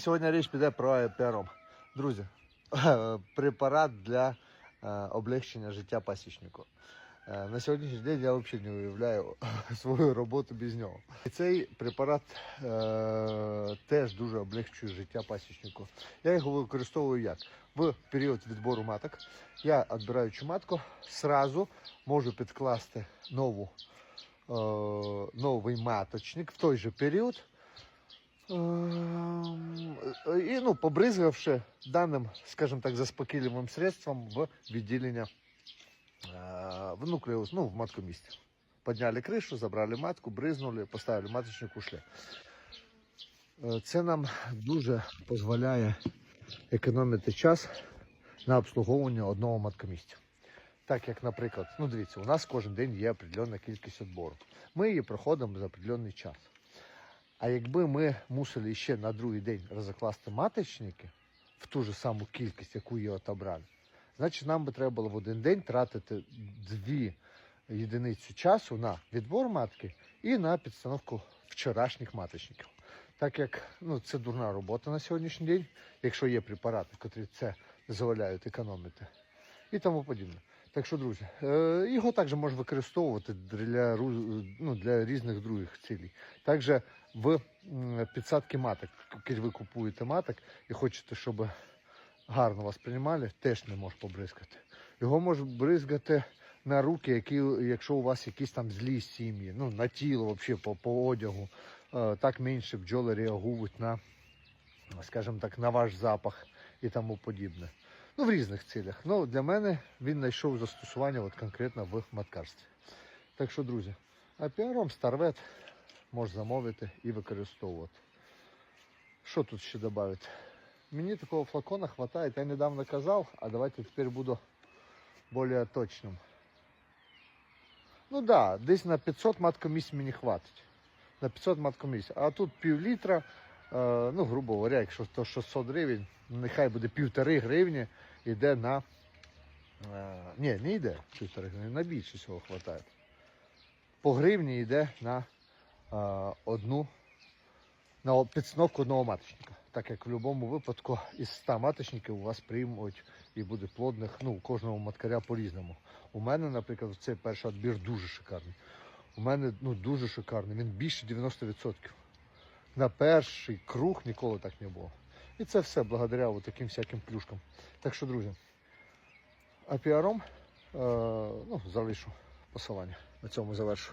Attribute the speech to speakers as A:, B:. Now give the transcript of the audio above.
A: Сьогодні річ піде про пером. Друзі, препарат для е, облегчення життя пасічнику. Е, На сьогоднішній день я взагалі не уявляю свою роботу без нього. І цей препарат е, теж дуже облегчує життя пасічнику. Я його використовую як? В період відбору маток я відбираючи матку, сразу можу підкласти нову, е, новий маточник в той же період. Ем, І ну, побризгавши даним, скажімо так, заспокійливим средством в відділення е, в нуклеус, ну, в маткомісті. Подняли кришу, забрали матку, бризнули, поставили маточник, ушли. Е, Це нам дуже дозволяє економити час на обслуговування одного маткомістя. Так як, наприклад, ну дивіться, у нас кожен день є определенна кількість відбору. Ми її проходимо за определенний час. А якби ми мусили ще на другий день розкласти маточники в ту ж саму кількість, яку її отобрали, значить нам би треба було в один день тратити дві єдиниці часу на відбор матки і на підстановку вчорашніх маточників. Так як ну, це дурна робота на сьогоднішній день, якщо є препарати, котрі це дозволяють економити, і тому подібне. Так що, друзі, е, його також можна використовувати для, ну, для різних других цілей. Також в підсадки маток, коли ви купуєте маток і хочете, щоб гарно вас приймали, теж не можеш побризкати. Його можна бризгати на руки, які, якщо у вас якісь там злі сім'ї, ну, на тіло, взагалі, по, по одягу. Е, Так менше бджоли реагують на, скажімо так, на ваш запах і тому подібне. Ну, в різних цілях. Ну, для мене він знайшов застосування от конкретно в маткарстві. Так що, друзі, апіаром Старвет можеш замовити і використовувати. Що тут ще додати? Мені такого флакона хватает. Я недавно казав, а давайте тепер буду більш точним. Ну да, десь на 500 маткомісій мені хватить. На 500 маткомісій. А тут пів літра, е, ну, грубо говоря, якщо то 600 гривень, нехай буде півтори гривні, йде на. Е, ні, не йде півтори гривні, на більше всього хватає. По гривні йде на е, одну на підстановку одного маточника. Так як в будь-якому випадку із 100 маточників у вас приймуть і буде плодних, ну, у кожного маткаря по-різному. У мене, наприклад, цей перший відбір дуже шикарний. У мене ну, дуже шикарний, він більше 90%. На перший круг ніколи так не було. І це все благодаря таким всяким плюшкам. Так що, друзі, апіаром е, ну, залишу посилання. На цьому завершу.